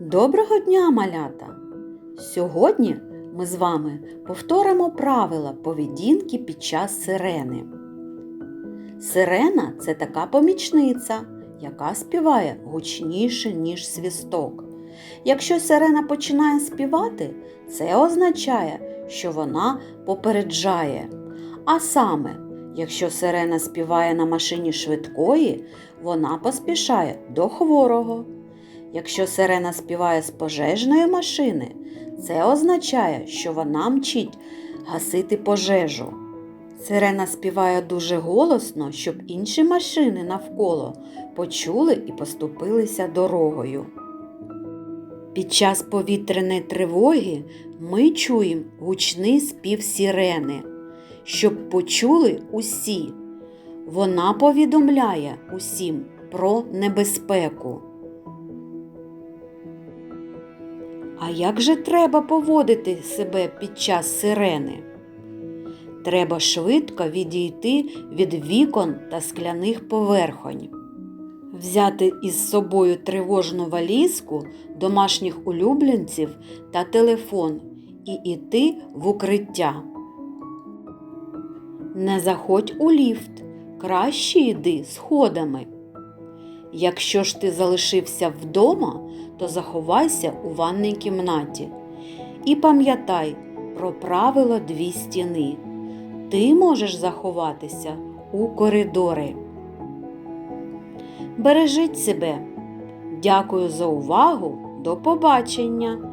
Доброго дня, малята! Сьогодні ми з вами повторимо правила поведінки під час сирени. Сирена це така помічниця, яка співає гучніше, ніж свісток. Якщо сирена починає співати, це означає, що вона попереджає. А саме, якщо сирена співає на машині швидкої, вона поспішає до хворого. Якщо сирена співає з пожежної машини, це означає, що вона мчить гасити пожежу. Сирена співає дуже голосно, щоб інші машини навколо почули і поступилися дорогою. Під час повітряної тривоги ми чуємо гучний спів сирени, щоб почули усі. Вона повідомляє усім про небезпеку. А як же треба поводити себе під час сирени? Треба швидко відійти від вікон та скляних поверхонь, взяти із собою тривожну валізку, домашніх улюбленців та телефон і йти в укриття. Не заходь у ліфт, краще йди сходами. Якщо ж ти залишився вдома, то заховайся у ванній кімнаті. І пам'ятай про правило дві стіни. Ти можеш заховатися у коридори. Бережіть себе. Дякую за увагу. До побачення!